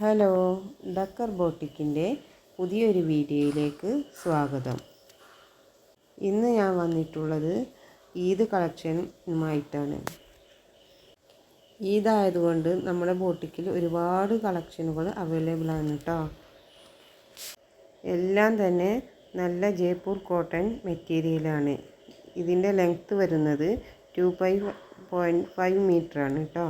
Hello decker ബോട്ടിക്കിന്റെ പുതിയൊരു വീഡിയോയിലേക്ക് സ്വാഗതം. ഇന്ന് ഞാൻ വന്നിട്ടുള്ളത് ഈദ് കളക്ഷനുമായിട്ടാണ്. ഈദായതുകൊണ്ട് നമ്മുടെ ബോട്ടിക്കിൽ ഒരുപാട് കളക്ഷനുകൾ അവൈലബിൾ ആണ് കേട്ടോ എല്ലാം തന്നെ നല്ല ജയ്പൂർ കോട്ടൺ മെറ്റീരിയലാണ്. ഇതിന്റെ ലെങ്ത്ത് വരുന്നത് ടു ഫൈവ് പോയിന്റ് ഫൈവ് മീറ്ററാണ് കേട്ടോ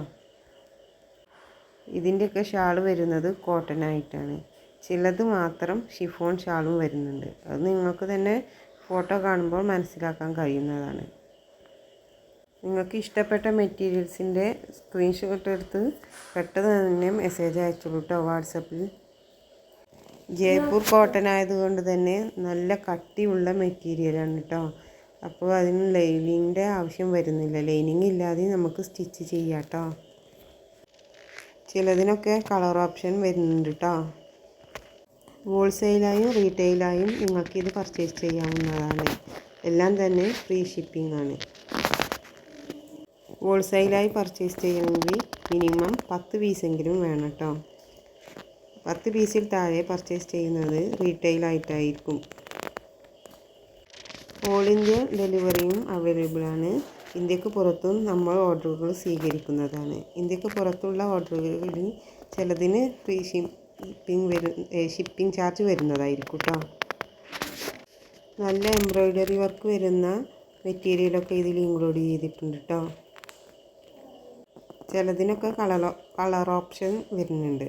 ഇതിന്റെയൊക്കെ ഷാൾ വരുന്നത് കോട്ടൺ ആയിട്ടാണ് ചിലത് മാത്രം ഷിഫോൺ ഷാളും വരുന്നുണ്ട്. അത് നിങ്ങൾക്ക് തന്നെ ഫോട്ടോ കാണുമ്പോൾ മനസ്സിലാക്കാൻ കഴിയുന്നതാണ്. നിങ്ങൾക്ക് ഇഷ്ടപ്പെട്ട മെറ്റീരിയൽസിന്റെ സ്ക്രീൻഷോട്ട് എടുത്ത് പെട്ടെന്ന് തന്നെ മെസ്സേജ് അയച്ചു കേട്ടോ വാട്സപ്പിൽ. ജയ്പൂർ കോട്ടൺ ആയതുകൊണ്ട് തന്നെ നല്ല കട്ടിയുള്ള മെറ്റീരിയലാണ് കേട്ടോ അപ്പോൾ അതിന് ലൈനിങ്ങിന്റെ ആവശ്യം വരുന്നില്ല. ലൈനിങ് ഇല്ലാതെ നമുക്ക് സ്റ്റിച്ച് ചെയ്യാം കേട്ടോ ചിലതിനൊക്കെ കളർ ഓപ്ഷൻ വരുന്നുണ്ട് കേട്ടോ ഹോൾസെയിലായും റീറ്റെയിലായും നിങ്ങൾക്ക് ഇത് പർച്ചേസ് ചെയ്യാവുന്നതാണ്. എല്ലാം തന്നെ ഫ്രീ ഷിപ്പിംഗ് ആണ്. ഹോൾസെയിലായി പർച്ചേസ് ചെയ്യണമെങ്കിൽ മിനിമം പത്ത് പീസെങ്കിലും വേണം കേട്ടോ പത്ത് പീസിൽ താഴെ പർച്ചേസ് ചെയ്യുന്നത് റീറ്റെയിലായിട്ടായിരിക്കും ഓൾ ഇന്ത്യ ഡെലിവറിയും അവൈലബിൾ ആണ്. ഇന്ത്യയ്ക്ക് പുറത്തും നമ്മൾ ഓർഡറുകൾ സ്വീകരിക്കുന്നതാണ്. ഇന്ത്യയ്ക്ക് പുറത്തുള്ള ഓർഡറുകളിൽ ചിലതിന് ഫ്രീ ഷിപ്പിംഗ് വരും ഷിപ്പിംഗ് ചാർജ് വരുന്നതായിരിക്കും കേട്ടോ നല്ല എംബ്രോയ്ഡറി വർക്ക് വരുന്ന മെറ്റീരിയലൊക്കെ ഇതിൽ ഇൻക്ലൂഡ് ചെയ്തിട്ടുണ്ട് കേട്ടോ ചിലതിനൊക്കെ കളർ കളർ ഓപ്ഷൻ വരുന്നുണ്ട്.